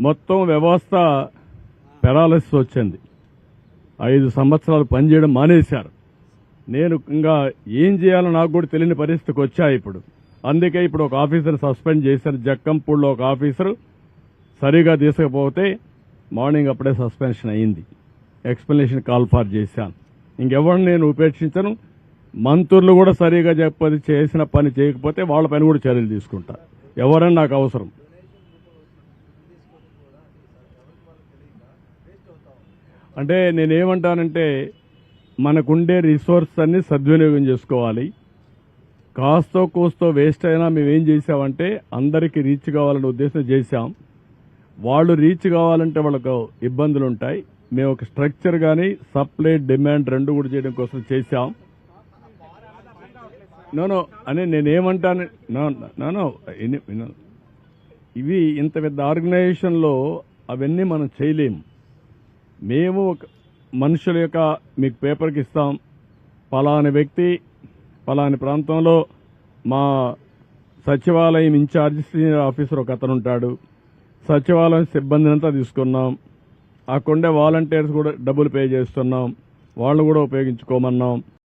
మొత్తం వ్యవస్థ పెరాలసిస్ వచ్చింది. ఐదు సంవత్సరాలు పనిచేయడం మానేశారు. నేను ఇంకా ఏం చేయాలో నాకు కూడా తెలియని పరిస్థితికి వచ్చా ఇప్పుడు. అందుకే ఇప్పుడు ఒక ఆఫీసర్ సస్పెండ్ చేశారు. జక్కంపూడిలో ఒక ఆఫీసర్ సరిగా తీసుకపోతే మార్నింగ్ అప్పుడే సస్పెన్షన్ అయింది. ఎక్స్ప్లెనేషన్ కాల్ ఫార్ చేశాను. ఇంకెవరిని నేను ఉపేక్షించను. మంత్రులు కూడా సరిగా చెప్పది చేసిన పని చేయకపోతే వాళ్ళ పైన కూడా చర్యలు తీసుకుంటా. ఎవరని నాకు అవసరం. అంటే నేనేమంటానంటే మనకుండే రిసోర్స్ అన్ని సద్వినియోగం చేసుకోవాలి. కాస్తో కూస్తో వేస్ట్ అయినా మేమేం చేసామంటే అందరికీ రీచ్ కావాలనే ఉద్దేశం చేశాం. వాళ్ళు రీచ్ కావాలంటే వాళ్ళకు ఇబ్బందులు ఉంటాయి మేము ఒక స్ట్రక్చర్ కానీ సప్లై డిమాండ్ రెండు కూడా చేయడం కోసం చేశాం. నోనో అని నేనేమంటాను నోనో ఇవి ఇంత పెద్ద ఆర్గనైజేషన్లో అవన్నీ మనం చేయలేము మేము ఒక మనుషుల యొక్క మీకు పేపర్కి ఇస్తాం. పలాని వ్యక్తి పలాని ప్రాంతంలో మా సచివాలయం ఇన్ఛార్జ్ సీనియర్ ఆఫీసర్ ఒక అతను ఉంటాడు. సచివాలయం సిబ్బందిని అంతా తీసుకున్నాం అక్కడుండే వాలంటీర్స్ కూడా డబ్బులు పే చేస్తున్నాం. వాళ్ళు కూడా ఉపయోగించుకోమన్నాం.